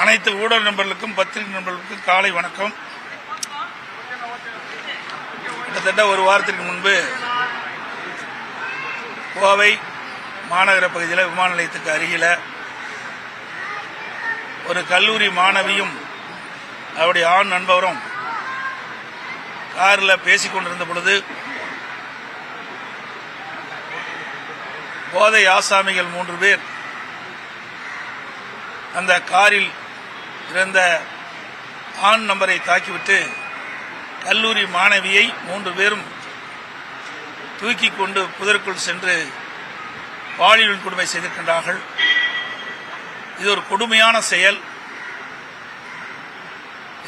அனைத்து ஊடக நண்பர்களுக்கும் பத்திரிகை நண்பர்களுக்கும் காலை வணக்கம். கிட்டத்தட்ட ஒரு வாரத்திற்கு முன்பு கோவை மாநகர பகுதியில் விமான நிலையத்துக்கு அருகில் ஒரு கல்லூரி மாணவியும் அவருடைய ஆண் நண்பரும் காரில் பேசிக் கொண்டிருந்த பொழுது போதை ஆசாமிகள் மூன்று பேர் அந்த காரில் இருந்த ஆண் நம்பரை தாக்கிவிட்டு கல்லூரி மாணவியை மூன்று பேரும் தூக்கி கொண்டு புதருக்குள் சென்று பாலியல் கொடுமை செய்திருக்கின்றார்கள். இது ஒரு கொடுமையான செயல்.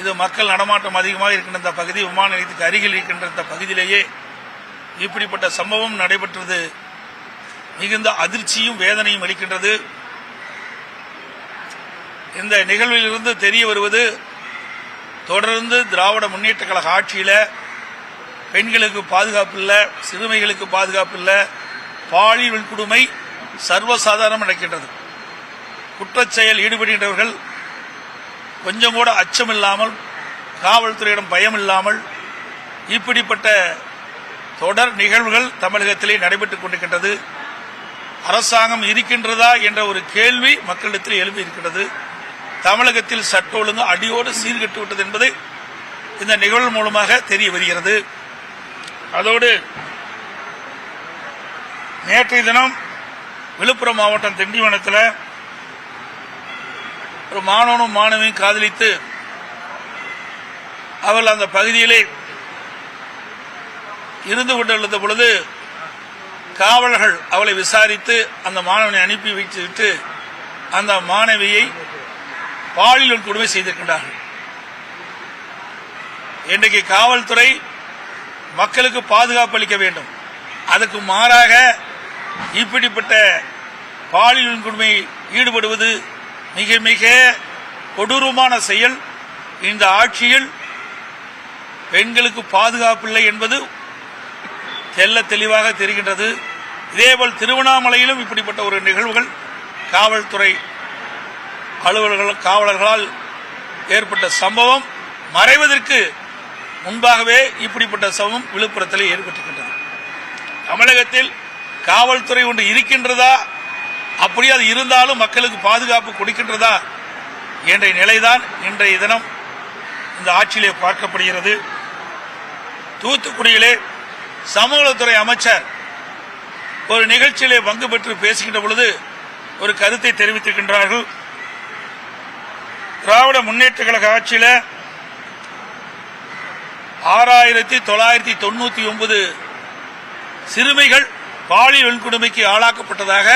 இது மக்கள் நடமாட்டம் அதிகமாக இருக்கின்ற இந்த பகுதி விமான நிலையத்துக்கு அருகில் இருக்கின்ற இந்த பகுதியிலேயே இப்படிப்பட்ட சம்பவம் நடைபெற்றது. மிகுந்த அதிர்ச்சியும் வேதனையும் அளிக்கின்றது. இந்த நிகழ்விலிருந்து தெரிய வருவது தொடர்ந்து திராவிட முன்னேற்ற கழக ஆட்சியில் பெண்களுக்கு பாதுகாப்பு இல்லை சிறுமைகளுக்கு பாதுகாப்பு இல்லை பாலியல் கொடுமை சர்வசாதாரணம் நடக்கின்றது. குற்றச்செயல் ஈடுபடுகின்றவர்கள் கொஞ்சம் கூட அச்சமில்லாமல் காவல்துறையிடம் பயம் இல்லாமல் இப்படிப்பட்ட தொடர் நிகழ்வுகள் தமிழகத்திலே நடைபெற்றுக் கொண்டிருக்கின்றது. அரசாங்கம் இருக்கின்றதா என்ற ஒரு கேள்வி மக்களிடத்தில் எழுப்பி இருக்கின்றது தமிழகத்தில் சட்ட ஒழுங்கு அடியோடு சீர்கெட்டு விட்டது என்பது இந்த நிகழ்வு மூலமாக தெரிய வருகிறது. அதோடு நேற்றைய தினம் விழுப்புரம் மாவட்டம் திண்டிவனத்தில் ஒரு மாணவனும் மாணவியும் காதலித்து அவர்கள் அந்த பகுதியிலே இருந்து கொண்டிருந்த பொழுது காவலர்கள் அவளை விசாரித்து அந்த மாணவனை அனுப்பி வைத்துவிட்டு அந்த மாணவியை பாலியல் கொடுமை செய்திருக்கின்றார்கள். இன்றைக்கு காவல்துறை மக்களுக்கு பாதுகாப்பு அளிக்க வேண்டும். அதுக்கு மாறாக இப்படிப்பட்ட பாலியல் கொடுமை ஈடுபடுவது மிக மிக கொடூரமான செயல். இந்த ஆட்சியில் பெண்களுக்கு பாதுகாப்பு இல்லை என்பது தெல்ல தெளிவாக தெரிகின்றது. இதேபோல் திருவண்ணாமலையிலும் இப்படிப்பட்ட ஒரு நிகழ்வுகள் காவல்துறை அலுவலர்கள் காவலர்களால் ஏற்பட்ட சம்பவம் மறைவதற்கு முன்பாகவே இப்படிப்பட்ட சம்பவம் விழுப்புரத்தில் ஏற்பட்டிருக்கின்றது. தமிழகத்தில் காவல்துறை ஒன்று இருக்கின்றதா? அப்படி அது இருந்தாலும் மக்களுக்கு பாதுகாப்பு கொடுக்கின்றதா? என்ற நிலைதான் இன்றைய தினம் இந்த ஆட்சியிலே பார்க்கப்படுகிறது. தூத்துக்குடியிலே சமூகத்துறை அமைச்சர் ஒரு நிகழ்ச்சியிலே பங்கு பெற்று பேசுகின்ற பொழுது ஒரு கருத்தை தெரிவித்திருக்கின்றார்கள். திராவிட முன்னேற்ற கழக ஆட்சியில் ஆறாயிரத்தி தொள்ளாயிரத்தி தொண்ணூத்தி ஒன்பது சிறுமிகள் பாலியல் வன்கொடுமைக்கு ஆளாக்கப்பட்டதாக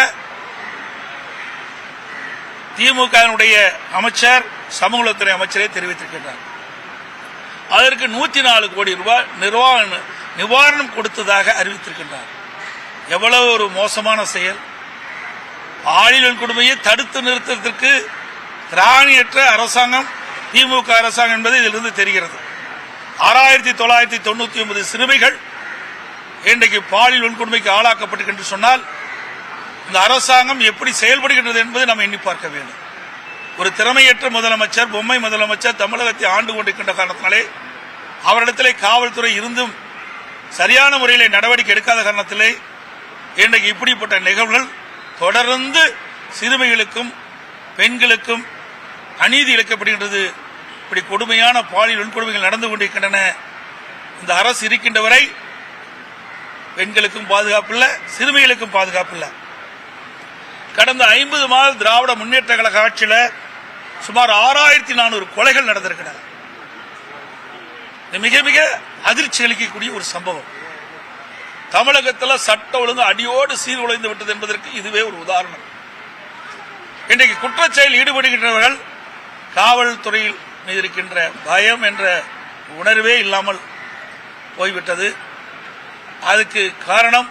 திமுகவினுடைய அமைச்சர் சமூகத்துறை அமைச்சரே தெரிவித்திருக்கின்றார். அதற்கு நூத்தி நாலு கோடி ரூபாய் நிர்வாக நிவாரணம் கொடுத்ததாக அறிவித்திருக்கின்றார். எவ்வளவு ஒரு மோசமான செயல். பாலியல் கொடுமையை தடுத்து நிறுத்தத்திற்கு ராணியற்ற அரசாங்கம் திமுக அரசாங்கம் என்பது இதிலிருந்து தெரிகிறது. ஆறாயிரத்தி தொள்ளாயிரத்தி தொண்ணூத்தி ஒன்பது சிறுமிகள் இன்றைக்கு பாலியல் வன்கொடுமைக்கு ஆளாக்கப்பட்டு சொன்னால் இந்த அரசாங்கம் எப்படி செயல்படுகின்றது என்பதை நாம் எண்ணி பார்க்க வேண்டும். ஒரு திறமையற்ற முதலமைச்சர் பொம்மை முதலமைச்சர் தமிழகத்தை ஆண்டு கொண்டிருக்கின்ற காரணத்தினாலே அவரிடத்திலே காவல்துறை இருந்தும் சரியான முறையிலே நடவடிக்கை எடுக்காத காரணத்திலே இன்றைக்கு இப்படிப்பட்ட நிகழ்வுகள் தொடர்ந்து சிறுமிகளுக்கும் பெண்களுக்கும் அநீதி இழைக்கப்படுகின்றது. இப்படி கொடுமையான பாலியல் வன்கொடுமைகள் நடந்து கொண்டிருக்கின்றன. இந்த அரசு இருக்கின்ற வரை பெண்களுக்கும் பாதுகாப்பு இல்லை சிறுமிகளுக்கும் பாதுகாப்பு இல்லை. கடந்த ஐம்பது மாத திராவிட முன்னேற்ற கழக ஆட்சியில் சுமார் ஆறாயிரத்தி நானூறு கொலைகள் நடந்திருக்கின்றன. இது மிக மிக அதிர்ச்சி அளிக்கக்கூடிய ஒரு சம்பவம். தமிழகத்தில் சட்ட ஒழுங்கு அடியோடு சீர்குலைந்து விட்டது என்பதற்கு இதுவே ஒரு உதாரணம். இன்றைக்கு குற்றச்செயல் ஈடுபடுகின்றவர்கள் காவல்துறையில் மீது இருக்கின்ற பயம் என்ற உணர்வே இல்லாமல் போய்விட்டது. அதுக்கு காரணம்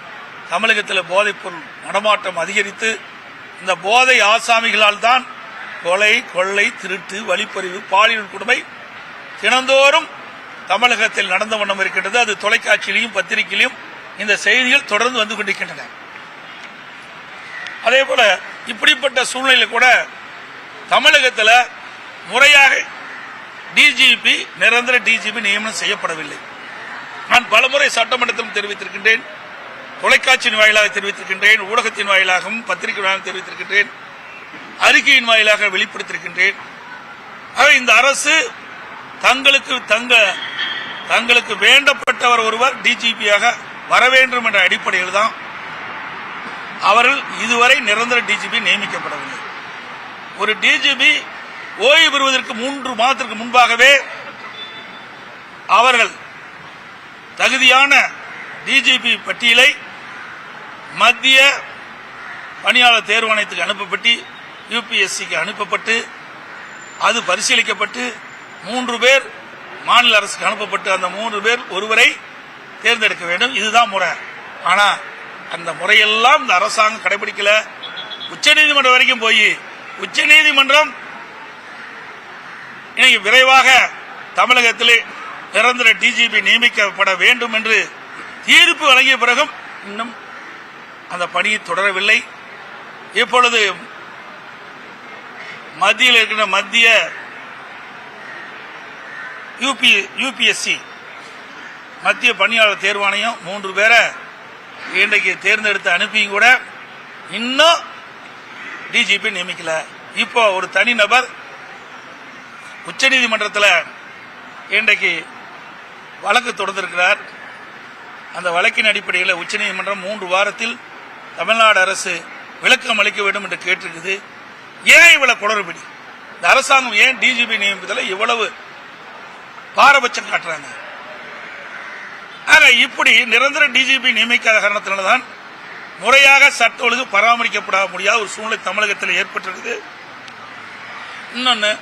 தமிழகத்தில் போதைப்பொருள் நடமாட்டம் அதிகரித்து இந்த போதை ஆசாமிகளால் தான் கொலை கொள்ளை திருட்டு வழிப்பறிவு பாலியல் கொடுமை தினந்தோறும் தமிழகத்தில் நடந்த வண்ணம் இருக்கின்றது. அது தொலைக்காட்சியிலையும் பத்திரிகையிலும் இந்த செய்திகள் தொடர்ந்து வந்து கொண்டிருக்கின்றன. அதே போல இப்படிப்பட்ட சூழ்நிலையில் கூட தமிழகத்தில் முறையாக டிஜிபி நிரந்தர டிஜிபி நியமனம் செய்யப்படவில்லை. நான் பலமுறை சட்டமன்றத்திலும் தெரிவித்திருக்கின்றேன். தொலைக்காட்சியின் வாயிலாக தெரிவித்திருக்கின்றேன். ஊடகத்தின் வாயிலாகவும் பத்திரிகை வாயிலாக தெரிவித்திருக்கின்றேன். அறிக்கையின் வாயிலாக வெளிப்படுத்தியிருக்கின்றேன். ஆக இந்த அரசு தங்களுக்கு தங்க தங்களுக்கு வேண்டப்பட்டவர் ஒருவர் டிஜிபியாக வர வேண்டும் என்ற அடிப்படையில் தான் அவர்கள் இதுவரை நிரந்தர டிஜிபி நியமிக்கப்படவில்லை. ஒரு டிஜிபி ஓய்வு பெறுவதற்கு மூன்று மாதத்திற்கு முன்பாகவே அவர்கள் தகுதியான டிஜிபி பட்டியலை மத்திய பணியாளர் தேர்வாணையத்துக்கு அனுப்பப்பட்டு யூபிஎஸ்சிக்கு அனுப்பப்பட்டு அது பரிசீலிக்கப்பட்டு மூன்று பேர் மாநில அரசுக்கு அனுப்பப்பட்டு அந்த மூன்று பேர் ஒருவரை தேர்ந்தெடுக்க வேண்டும். இதுதான் முறை. ஆனால் அந்த முறையெல்லாம் இந்த அரசாங்கம் கடைபிடிக்கல. உச்சநீதிமன்றம் வரைக்கும் போய் உச்சநீதிமன்றம் இன்னைக்கு விரைவாக தமிழகத்திலே நிரந்தர டிஜிபி நியமிக்கப்பட வேண்டும் என்று தீர்ப்பு வழங்கிய பிறகும் இன்னும் அந்த பணி தொடரவில்லை. இப்பொழுது மத்தியில் இருக்கின்ற மத்திய யூபி யூபிஎஸ்சி மத்திய பணியாளர் தேர்வாணையம் மூன்று பேரை இன்றைக்கு தேர்ந்தெடுத்து அனுப்பியும் கூட இன்னும் டிஜிபி நியமிக்கல. இப்போ ஒரு தனிநபர் உச்சநீதிமன்றத்தில் இன்றைக்கு வழக்கு தொடர்ந்திருக்கிறார். அந்த வழக்கின் அடிப்படையில் உச்சநீதிமன்றம் மூன்று வாரத்தில் தமிழ்நாடு அரசு விளக்கம் அளிக்க வேண்டும் என்று கேட்டிருக்குது. ஏன் இவ்வளவு குளறுபடி? இந்த அரசாங்கம் ஏன் டிஜிபி நியமிப்பதில் இவ்வளவு பாரபட்சம் காட்டுறாங்க? ஆக இப்படி நிரந்தர டிஜிபி நியமிக்காத காரணத்தினால்தான் முறையாக சட்ட ஒழுங்கு பராமரிக்கப்பட முடியாத ஒரு சூழ்நிலை தமிழகத்தில் ஏற்பட்டிருக்குது. இன்னொன்று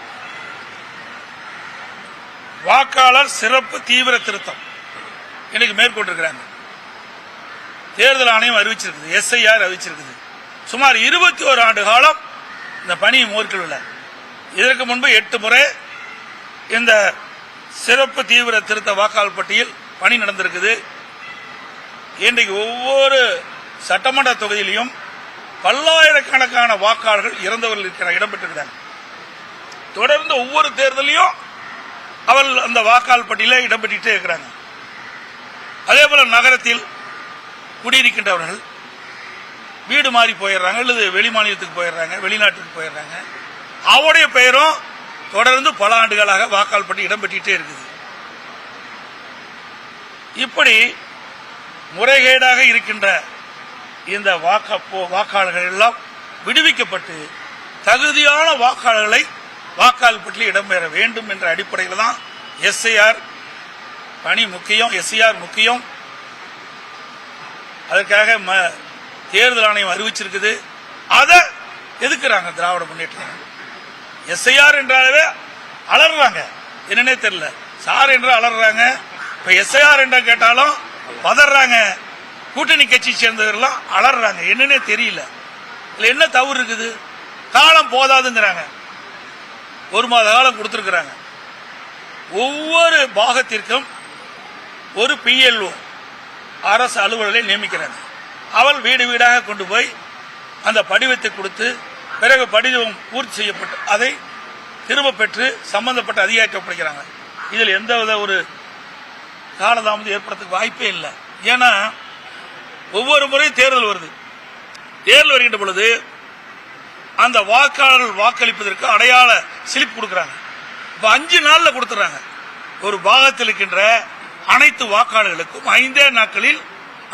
வாக்காளர் சிறப்பு தீவிர திருத்தம். இன்னைக்கு மேற்கொண்டிருக்கிறாங்க. தேர்தல் ஆணையம் அறிவிச்சிருக்குது எஸ்ஐஆர் அறிவிச்சிருக்குது. சுமார் இருபத்தி ஓரு ஆண்டு காலம் இந்த பணி மேற்கொள்ளல இதற்கு முன்பு எட்டு முறை இந்த சிறப்பு தீவிர திருத்த வாக்காளர் பட்டியல் பணி நடந்திருக்குது. இன்றைக்கு ஒவ்வொரு சட்டமன்ற தொகுதியிலையும் பல்லாயிரக்கணக்கான வாக்காளர்கள் இறந்தவர்கள் இருக்கிற இடம்பெற்றிருக்கிறாங்க. தொடர்ந்து ஒவ்வொரு தேர்தலையும் அவர்கள் அந்த வாக்காளர் பட்டியலில் இடம்பெற்றுட்டே இருக்கிறாங்க. அதே போல நகரத்தில் குடியிருக்கின்றவர்கள் வீடு மாறி போயிடுறாங்க அல்லது வெளி மாநிலத்துக்கு போயிடுறாங்க வெளிநாட்டுக்கு போயிடுறாங்க. அவருடைய பெயரும் தொடர்ந்து பல ஆண்டுகளாக வாக்காளர் பட்டி இடம்பெற்றுட்டே இருக்குது. இப்படி முறைகேடாக இருக்கின்ற இந்த வாக்க போ- வாக்காளர்கள் எல்லாம் விடுவிக்கப்பட்டு தகுதியான வாக்காளர்களை வாக்காளர் இடம்பெற வேண்டும் என்ற அடிப்படையில் தான் எஸ்ஐஆர் பணி முக்கியம் எஸ்ஐஆர் முக்கியம். அதற்காக ம- தேர்தல் ஆணையம் அறிவிச்சிருக்குது. அதை எதுக்குறாங்க திராவிட முன்னேற்ற எஸ்ஐஆர் என்றாலே அலறாங்க என்னன்னே தெரியல. சார் என்று அலறாங்க இப்ப எஸ்ஐஆர் என்ற கேட்டாலும் பதறாங்க. கூட்டணி கட்சி சேர்ந்தவர்கள்லாம் அலறாங்க என்னன்னே தெரியல. இதுல என்ன தவறு இருக்குது? காலம் போதாதுங்கிறாங்க. ஒரு மாத காலம் கொடுத்துருக்குறாங்க. ஒவ்வொரு பாகத்திற்கும் ஒரு பிஎல்ஓ அரசு அலுவலரை நியமிக்கிறாங்க. அவள் வீடு வீடாக கொண்டு போய் அந்த படிவத்தை கொடுத்து பிறகு படிவம் பூர்த்தி செய்யப்பட்டு அதை திரும்ப பெற்று சம்பந்தப்பட்ட அதிகாரிக்கு ஒப்படைக்கிறாங்க இதில் எந்த வித ஒரு காலதாமதம் ஏற்படுறதுக்கு வாய்ப்பே இல்லை. ஏன்னா ஒவ்வொரு முறையும் தேர்தல் வருது. தேர்தல் வருகின்ற பொழுது அந்த வாக்காளர்கள் வாக்களிப்பதற்கு அடையாள சிலிப் கொடுக்குறாங்க. இப்ப அஞ்சு நாள்ல கொடுத்துறாங்க. ஒரு பாகத்தில் இருக்கின்ற அனைத்து வாக்காளர்களுக்கும் ஐந்தே நாட்களில்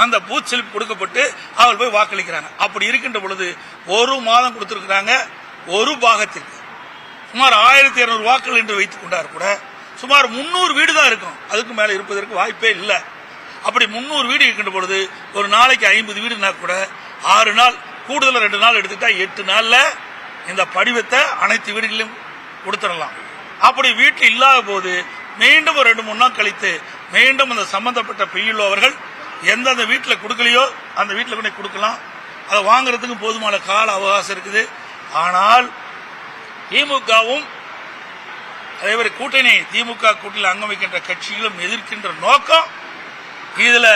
அந்த பூத் சிலிப் கொடுக்கப்பட்டு அவர்கள் போய் வாக்களிக்கிறாங்க. அப்படி இருக்கின்ற பொழுது ஒரு மாதம் கொடுத்திருக்கிறாங்க ஒரு பாகத்திற்கு. சுமார் ஆயிரத்தி இருநூறு வாக்குகள் என்று வைத்துக் கொண்டார் கூட சுமார் முன்னூறு வீடு தான் இருக்கும். அதுக்கு மேல இருப்பதற்கு வாய்ப்பே இல்லை. அப்படி முன்னூறு வீடு இருக்கின்ற பொழுது ஒரு நாளைக்கு ஐம்பது வீடுனா கூட ஆறு நாள் கூடுதல் ரெண்டு நாள் எடுத்துட்டா எட்டு நாளில் இந்த படிவத்தை அனைத்து வீடுகளிலும் கொடுத்துடலாம். அப்படி வீட்டில் இல்லாத போது மீண்டும் ஒரு ரெண்டு மூணு நாள் கழித்து மீண்டும் அந்த சம்பந்தப்பட்ட பிஎல்ஓ அவர்கள் எந்தெந்த வீட்டில் கொடுக்கலையோ அந்த வீட்டில் கொண்டு கொடுக்கலாம். அதை வாங்குறதுக்கு போதுமான கால அவகாசம் இருக்குது. ஆனால் திமுகவும் தலைவர் கூட்டணி திமுக கூட்டணியில் அங்கம் வைக்கின்ற கட்சிகளும் எதிர்க்கின்ற நோக்கம் இதில்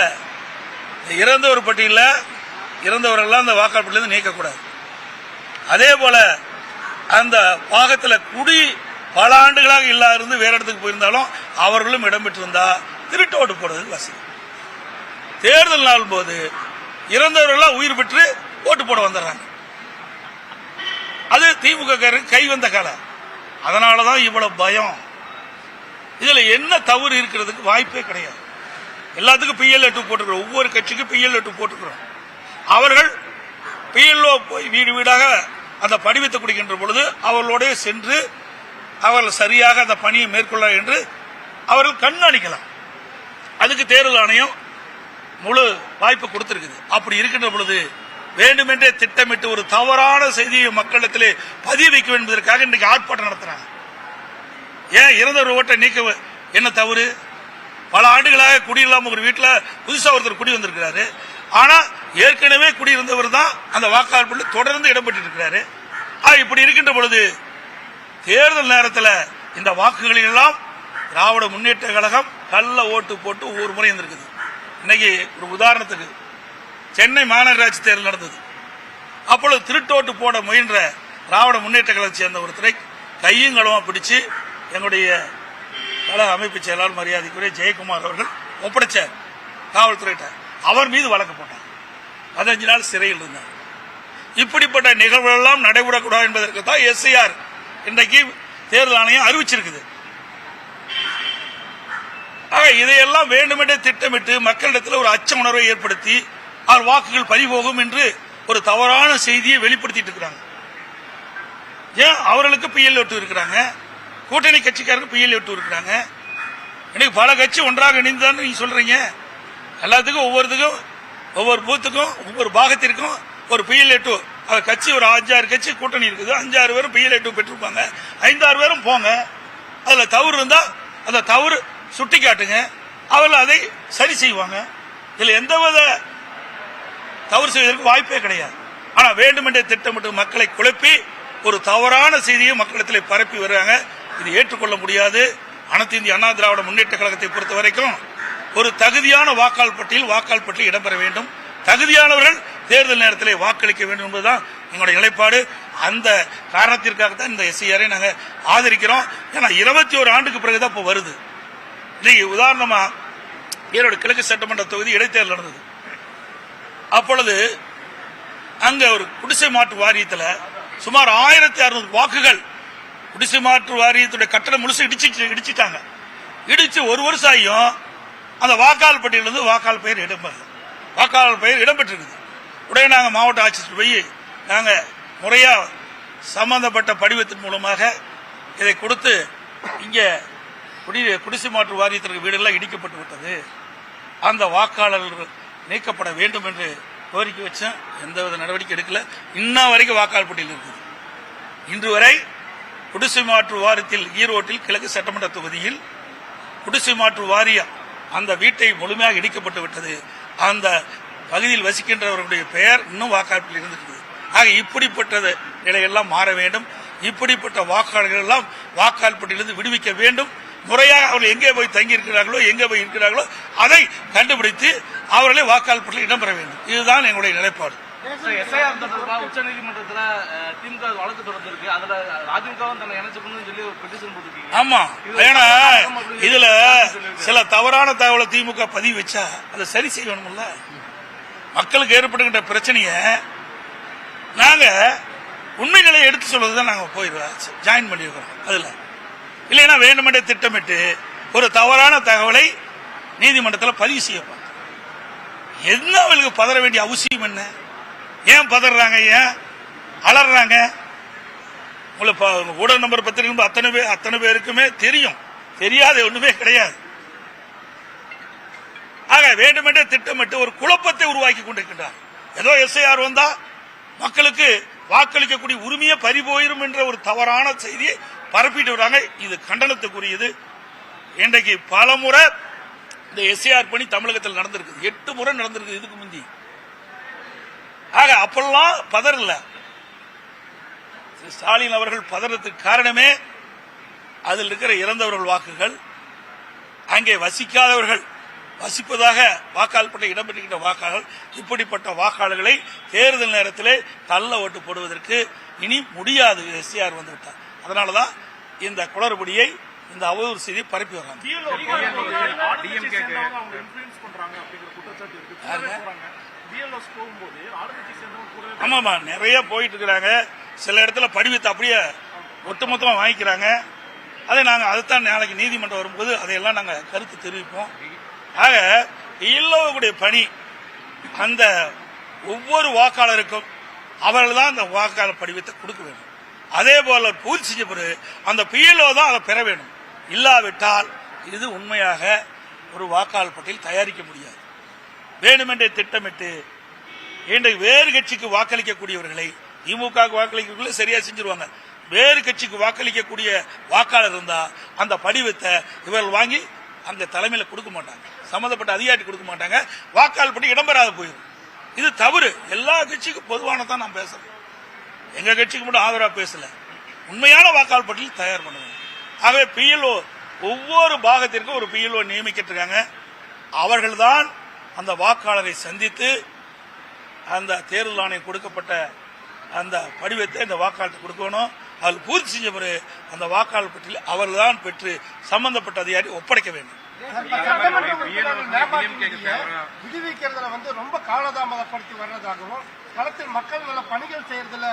இறந்தவர் பட்டியலில் இறந்தவர்கள்லாம் அந்த வாக்காளர் நீக்கக்கூடாது. அதே போல அந்த பாகத்தில் குடி பல ஆண்டுகளாக இல்லா இருந்து வேற இடத்துக்கு போயிருந்தாலும் அவர்களும் இடம்பெற்றிருந்தா திருட்டு ஓட்டு போடுறதுக்கு வசதி. தேர்தல் நாள் போது இறந்தவர்கள்லாம் உயிர் பெற்று ஓட்டு போட வந்துடுறாங்க. அது திமுக கை வந்த கலை. அதனாலதான் இவ்வளவு பயம். இதுல என்ன தவறு இருக்கிறதுக்கு வாய்ப்பே கிடையாது. எல்லாத்துக்கும் பிஎல் எட்டு போட்டுக்கிறோம் ஒவ்வொரு கட்சிக்கும் பிஎல் எட்டு போட்டுக்கிறோம் அவர்கள் பிஎல்ஓ போய் வீடு வீடாக அந்த படிவத்தை குடிக்கின்ற பொழுது அவர்களோட சென்று அவர்கள் சரியாக அந்த பணியை மேற்கொள்ள என்று அவர்கள் கண்காணிக்கலாம். அதுக்கு தேர்தல் ஆணையம் முழு வாய்ப்பு கொடுத்திருக்குது. அப்படி இருக்கின்ற பொழுது வேண்டுமென்றே திட்டமிட்டு ஒரு தவறான செய்தியை மக்களிடத்திலே பதிய வைக்க என்பதற்காக இன்றைக்கு ஆர்ப்பாட்டம் நடத்துறாங்க. ஏன் இறந்தவர் ஓட்டை நீக்க என்ன தவறு? பல ஆண்டுகளாக குடியில்லாம ஒரு வீட்டில் புதுசாக ஒருத்தர் குடி வந்திருக்கிறாரு. ஆனா ஏற்கனவே குடியிருந்தவர் தான் அந்த வாக்காளர் தொடர்ந்து இடம்பெற்று இருக்கிறாரு. இப்படி இருக்கின்ற பொழுது தேர்தல் நேரத்தில் இந்த வாக்குகளில் எல்லாம் திராவிட முன்னேற்ற கழகம் கள்ள ஓட்டு போட்டு ஒவ்வொரு முறை இருந்திருக்குது. இன்னைக்கு ஒரு உதாரணத்துக்கு சென்னை மாநகராட்சி தேர்தல் நடந்தது. அப்பொழுது திருட்டோட்டு போட முயன்ற திராவிட முன்னேற்ற கழகத்தை சேர்ந்த ஒருத்தரை கையும் களமா பிடிச்சு எங்களுடைய கழக அமைப்பு செயலாளர் மரியாதைக்குரிய ஜெயக்குமார் அவர்கள் ஒப்படைச்சார் காவல்துறையிட்ட. அவர் மீது வழக்கு போட்டார். பதினஞ்சு நாள் சிறையில் இருந்தார். இப்படிப்பட்ட நிகழ்வுகள் எல்லாம் நடைபெறக்கூடாது என்பதற்கு தான் எஸ்ஐஆர் இன்றைக்கு தேர்தல் ஆணையம் அறிவிச்சிருக்குது. ஆக இதையெல்லாம் வேண்டுமென்றே திட்டமிட்டு மக்களிடத்தில் ஒரு அச்ச உணர்வை ஏற்படுத்தி அவர் வாக்குகள் பறிபோகும் என்று ஒரு தவறான செய்தியை வெளிப்படுத்திட்டு இருக்கிறாங்க. ஏன்? அவர்களுக்கு பிஎல் ஒட்டு இருக்கிறாங்க. கூட்டணி கட்சிக்காரருக்கு பிஎல் ஒட்டு இருக்கிறாங்க. இன்னைக்கு பல கட்சி ஒன்றாக இணைந்தான்னு நீங்க சொல்றீங்க. எல்லாத்துக்கும் ஒவ்வொருத்துக்கும் ஒவ்வொரு பூத்துக்கும் ஒவ்வொரு பாகத்திற்கும் ஒரு பிஎல் டூ அவர் கட்சி ஒரு அஞ்சாறு கட்சி கூட்டணி இருக்குது. அஞ்சாறு பேரும் பிஎல்ஏ டூ பெற்றிருப்பாங்க. ஐந்தாறு பேரும் போங்க. அதுல தவறு இருந்தா அந்த தவறு சுட்டி காட்டுங்க அவர்கள் அதை சரி செய்வாங்க. இதுல எந்தவித தவறு செய்வதற்கு வாய்ப்பே கிடையாது. ஆனா வேண்டுமென்றே திட்டமிட்டு மக்களை குழப்பி ஒரு தவறான செய்தியை மக்களிடத்தில் பரப்பி வருவாங்க இது ஏற்றுக்கொள்ள முடியாது. அனைத்து இந்திய அண்ணா திராவிட முன்னேற்ற கழகத்தை பொறுத்த வரைக்கும் ஒரு தகுதியான வாக்காளர் பட்டியல் வாக்காளர் பட்டியல் இடம்பெற வேண்டும். தகுதியானவர்கள் தேர்தல் நேரத்திலே வாக்களிக்க வேண்டும் என்பதுதான் எங்களுடைய நிலைப்பாடு. அந்த காரணத்திற்காக தான் இந்த எஸ்ஐஆரை நாங்கள் ஆதரிக்கிறோம். ஏன்னா இருபத்தி ஒரு ஆண்டுக்கு பிறகுதான் இப்போ வருது. இன்னைக்கு உதாரணமா ஈரோடு கிழக்கு சட்டமன்ற தொகுதி இடைத்தேர்தல் நடந்தது. அப்பொழுது அங்க ஒரு குடிசை மாற்று வாரியத்தில் சுமார் ஆயிரத்தி அறுநூறு வாக்குகள் குடிசை மாற்று வாரியத்துடைய கட்டணம் முழுசு இடிச்சு இடிச்சிட்டாங்க. இடிச்சு ஒரு வருஷம் ஆகியும் அந்த வாக்காளர் பட்டியலிருந்து வாக்காளர் பெயர் இடம்பெறல வாக்காளர் பெயர் இடம்பெற்றிருக்குது. உடனே நாங்கள் மாவட்ட ஆட்சியர் போய் நாங்கள் முறையா சம்பந்தப்பட்ட படிவத்தின் மூலமாக இதை கொடுத்து இங்கே குடி குடிசை மாற்று வாரியத்திற்கு வீடெல்லாம் இடிக்கப்பட்டு விட்டது. அந்த வாக்காளர்கள் நீக்கப்பட வேண்டும் என்று கோரிக்கை வச்சேன் எந்தவித நடவடிக்கை எடுக்கல. இன்ன வரைக்கும் வாக்காளர் பட்டியல் இருக்குது. இன்று வரை குடிசை மாற்று வாரியத்தில் ஈரோட்டில் கிழக்கு சட்டமன்ற தொகுதியில் குடிசை மாற்று வாரியம் அந்த வீட்டை முழுமையாக இடிக்கப்பட்டு விட்டது. அந்த பகுதியில் வசிக்கின்றவர்களுடைய பெயர் இன்னும் வாக்காளர்கள் இருந்திருக்குது ஆக இப்படிப்பட்டது நிலையெல்லாம் மாற வேண்டும். இப்படிப்பட்ட வாக்காளர்கள் எல்லாம் வாக்காளப்பட்டியிலிருந்து விடுவிக்க வேண்டும். முறையாக அவர்கள் எங்கே போய் தங்கி இருக்கிறார்களோ எங்கே போய் இருக்கிறார்களோ அதை கண்டுபிடித்து அவர்களை வாக்காளப்பட்டியில் இடம்பெற வேண்டும். இதுதான் எங்களுடைய நிலைப்பாடு. எஸ்ஐஆர் தொடர்பா உச்ச நீதிமன்றத்துல திமுக வழக்கு தொடர்ந்துருக்கு. அதுல அதிமுகவும் தன்னை இணைச்சுக்கணும்னு சொல்லி ஒரு பெட்டிஷன் போட்டிருக்கீங்க. ஆமா. ஏன்னா இதுல சில தவறான தகவலை திமுக பதிவு வச்சா அதை சரி செய்யணும்ல? மக்களுக்கு ஏற்படுகின்ற பிரச்சனைய நாங்க உண்மை நிலையை எடுத்து சொல்றதுதான் நாங்க போயிடுவோம் ஜாயின் பண்ணிருக்கிறோம் அதுல. இல்லைன்னா வேண்டுமென்றே திட்டமிட்டு ஒரு தவறான தகவலை நீதிமன்றத்தில் பதிவு செய்யப்படும். என்ன அவளுக்கு பதற வேண்டிய அவசியம் என்ன? ஏன் பதறாங்க ஏன் அலறாங்க? உங்களை ப- ஊடக நம்பர் பத்திரிகை அத்தனை பேர் அத்தனை பேருக்குமே தெரியும். தெரியாத ஒண்ணுமே கிடையாது. ஆக வேண்டுமென்றே திட்டமிட்டு ஒரு குழப்பத்தை உருவாக்கி கொண்டிருக்கின்றார். ஏதோ எஸ்ஐஆர் வந்தா மக்களுக்கு வாக்களிக்கக்கூடிய உரிமையை பறிபோயிரும் என்ற ஒரு தவறான செய்தியை பரப்பிட்டு வராங்க. இது கண்டனத்துக்குரியது. இன்றைக்கு பல முறை இந்த எஸ்ஐஆர் பணி தமிழகத்தில் நடந்திருக்கு எட்டு முறை நடந்திருக்கு இதுக்கு முந்தி. ஆக அப்பெல்லாம் பதறல. ஸ்டாலின் அவர்கள் பதறதுக்கு காரணமே அதில் இருக்கிற இறந்தவர்கள் வாக்குகள் அங்கே வசிக்காதவர்கள் வசிப்பதாக வாக்காளர் பட்ட இடம்பெற்றுகின்ற வாக்காளர்கள் இப்படிப்பட்ட வாக்காளர்களை தேர்தல் நேரத்திலே கள்ள ஓட்டு போடுவதற்கு இனி முடியாது. எஸ்ஆர் வந்துவிட்டார் அதனாலதான் இந்த குளறுபடியை இந்த அவதூறு செய்தி பரப்பி வராங்க ஆமாம்மா ஆமாமா நிறைய போயிட்டு இருக்கிறாங்க சில இடத்துல படிவத்தை அப்படியே ஒட்டுமொத்தமா வாங்கிக்கிறாங்க. அதை நாங்க அதைத்தான் நாளைக்கு நீதிமன்றம் வரும்போது அதையெல்லாம் நாங்க கருத்து தெரிவிப்போம். ஆக இல்லவர்களுடைய பணி அந்த ஒவ்வொரு வாக்காளருக்கும் அவர்கள் தான் அந்த வாக்காளர் படிவத்தை கொடுக்க வேண்டும். அதே போல பூர்த்தி செஞ்ச பிறகு அந்த பிஎல்ஓ தான் அதை பெற வேண்டும். இல்லாவிட்டால் இது உண்மையாக ஒரு வாக்காளர் பட்டியல் தயாரிக்க முடியாது. வேண்டுமென்றே திட்டமிட்டு இன்றைக்கு வேறு கட்சிக்கு வாக்களிக்கக்கூடியவர்களை திமுக வாக்களிக்கக்குள்ள சரியா செஞ்சிருவாங்க. வேறு கட்சிக்கு வாக்களிக்கக்கூடிய வாக்காளர் இருந்தா அந்த படிவத்தை இவர்கள் வாங்கி அங்க தலைமையில கொடுக்க மாட்டாங்க. சம்பந்தப்பட்ட அதிகாரி கொடுக்க மாட்டாங்க. வாக்காளர் பட்டி இடம்பெறாத போயிடும் இது தவறு. எல்லா கட்சிக்கும் பொதுவானதான் நான் பேசுறேன். எங்க கட்சிக்கு மட்டும் ஆதரவா பேசல. உண்மையான வாக்காளர் பட்டியல் தயார் பண்ணுவேன் ஆகவே பிஎல்ஓ ஒவ்வொரு பாகத்திற்கும் ஒரு பிஎல்ஓ நியமிக்கிட்டு இருக்காங்க அவர்கள்தான் அந்த வாக்காளரை சந்தித்து அந்த தேர்தல் ஆணையம் கொடுக்கப்பட்ட அந்த படிவத்தை இந்த வாக்காளருக்கு கொடுக்கணும். அதில் பூர்த்தி செஞ்ச பிறகு அந்த வாக்காளர் பட்டியல் அவர்கள்தான் பெற்று சம்பந்தப்பட்ட அதிகாரி ஒப்படைக்க வேண்டும். விடுவிக்கிறதுல வந்து ரொம்ப காலதாமதப்படுத்தி வர்றதாகவும் களத்தில் மக்கள் நல பணிகள் செய்யறதுல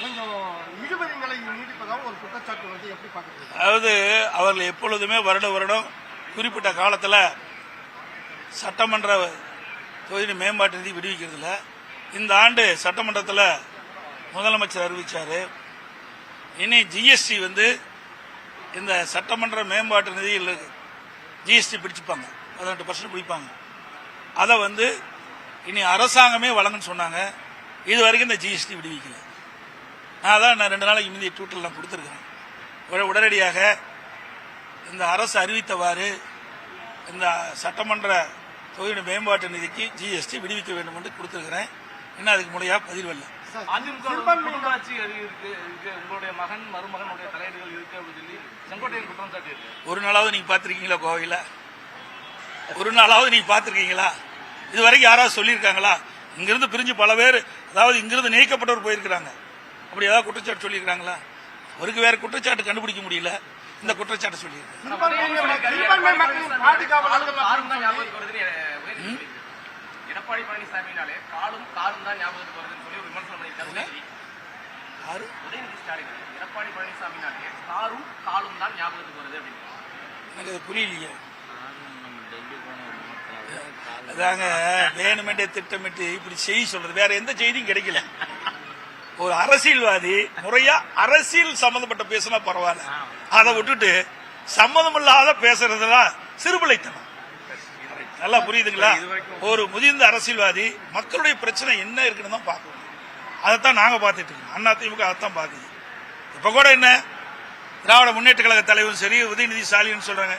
கொஞ்சம் இழுபறிகளை நீடிப்பதாகவும் ஒரு குற்றச்சாட்டு வந்து எப்படி பாக்குறீங்க அதாவது அவர்கள் எப்பொழுதுமே வருட வருடம் குறிப்பிட்ட காலத்தில் சட்டமன்ற தொகுதி மேம்பாட்டு நிதி விடுவிக்கிறதுல இந்த ஆண்டு சட்டமன்றத்தில் முதலமைச்சர் அறிவித்தார் இனி ஜிஎஸ்டி வந்து இந்த சட்டமன்ற மேம்பாட்டு நிதியில் ஜிஎஸ்டி பிடிச்சிப்பாங்க. பதினெட்டு பர்சன்ட் பிடிப்பாங்க. அதை வந்து இனி அரசாங்கமே வழங்குன்னு சொன்னாங்க. இது வரைக்கும் இந்த ஜிஎஸ்டி விடுவிக்கல. நான் தான் நான் ரெண்டு நாளைக்கு முந்தைய டூட்டில் நான் கொடுத்துருக்கிறேன். உடனடியாக இந்த அரசு அறிவித்தவாறு இந்த சட்டமன்ற தொகுதி மேம்பாட்டு நிதிக்கு ஜிஎஸ்டி விடுவிக்க வேண்டும் என்று கொடுத்துருக்கிறேன். இன்னும் அதுக்கு முறையாக பதில் வரல. ஒரு நாளாவது நீங்க பார்த்திருக்கீங்களா கோவையில்? ஒரு நாளாவது நீங்க பார்த்திருக்கீங்களா? இது வரைக்கும் யாராவது சொல்லியிருக்காங்களா? இங்கிருந்து பிரிஞ்சு பல பேர் அதாவது இங்கிருந்து நீக்கப்பட்டவர் போயிருக்கிறாங்க. அப்படி ஏதாவது குற்றச்சாட்டு சொல்லியிருக்காங்களா அவருக்கு வேற குற்றச்சாட்டு கண்டுபிடிக்க முடியல. இந்த குற்றச்சாட்டு சொல்லியிருக்கு. எடப்பாடி பழனிசாமினாலே காலும் காரும் தான் ஞாபகத்துக்கு வருதுன்னு சொல்லி ஒரு விமர்சனம் பண்ணியிருக்காரு உதயநிதி. யாரு? உதயநிதி ஸ்டாலின். எடப்பாடி பழனிசாமினாலே காரும் காலும் தான் ஞாபகத்துக்கு வருது அப்படின்னு. எனக்கு அது புரியலையே. அதாங்க வேணுமென்றே திட்டமிட்டு இப்படி செய்தி சொல்றது. வேற எந்த செய்தியும் கிடைக்கல. ஒரு அரசியல்வாதி முறையா அரசியல் சம்பந்தப்பட்ட பேசினா பரவாயில்ல. அதை விட்டுட்டு சம்மதமில்லாத பேசுறதுலாம் சிறுபிழைத்தனம் நல்லா புரியுதுங்களா? ஒரு முதிர்ந்த அரசியல்வாதி மக்களுடைய பிரச்சனை என்ன இருக்குன்னு தான் பார்க்கணும். அதைத்தான் நாங்க பார்த்துட்டு இருக்கோம். அண்ணா திமுக அதைத்தான் பார்க்குது. இப்ப கூட என்ன? திராவிட முன்னேற்ற கழக தலைவரும் சரி உதயநிதி ஸ்டாலின் சொல்றாங்க.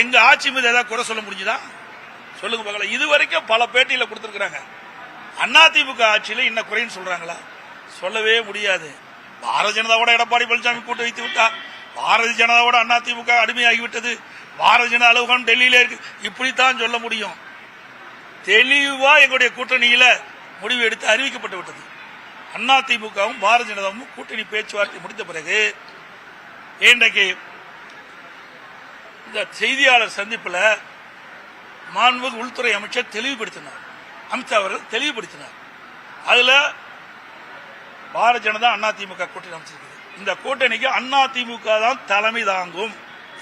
எங்க ஆட்சி மீது ஏதாவது குறை சொல்ல முடிஞ்சுதா? சொல்லுங்க பார்க்கலாம். இது வரைக்கும் பல பேட்டியில கொடுத்திருக்கிறாங்க. அதிமுக ஆட்சியில என்ன குறைன்னு சொல்றாங்களா? சொல்லவே முடியாது. பாரதிய ஜனதாவோட எடப்பாடி பழனிசாமி கூட்டு வைத்து விட்டார். பாரதிய ஜனதாவோட அதிமுக அடிமையாகிவிட்டது. பாரதிய ஜனதா அலுவலகம் டெல்லியில இருக்கு. இப்படித்தான் சொல்ல முடியும். தெளிவா எங்களுடைய கூட்டணியில முடிவு எடுத்து அறிவிக்கப்பட்டு விட்டது. அதிமுகவும் பாரதிய ஜனதாவும் கூட்டணி பேச்சுவார்த்தை முடித்த பிறகு இன்றைக்கு இந்த செய்தியாளர் சந்திப்பில் மாண்புமிகு உள்துறை அமைச்சர் தெளிவுபடுத்தினார். அமித்ஷா அவர்கள் தெளிவுபடுத்தினார். அதுல பாரதிய ஜனதா திமுக கூட்டணி அமைச்சிருக்கு இந்த கூட்டணிக்கு அண்ணா திமுக தான் தலைமை தாங்கும்.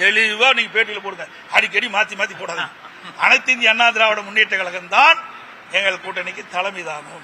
தெளிவா நீங்க பேட்டியில போடுங்க. அடிக்கடி மாத்தி மாத்தி போடாதீங்க. அனைத்து இந்திய அண்ணா திராவிட முன்னேற்ற கழகம் தான் எங்கள் கூட்டணிக்கு தலைமை தாங்கும்.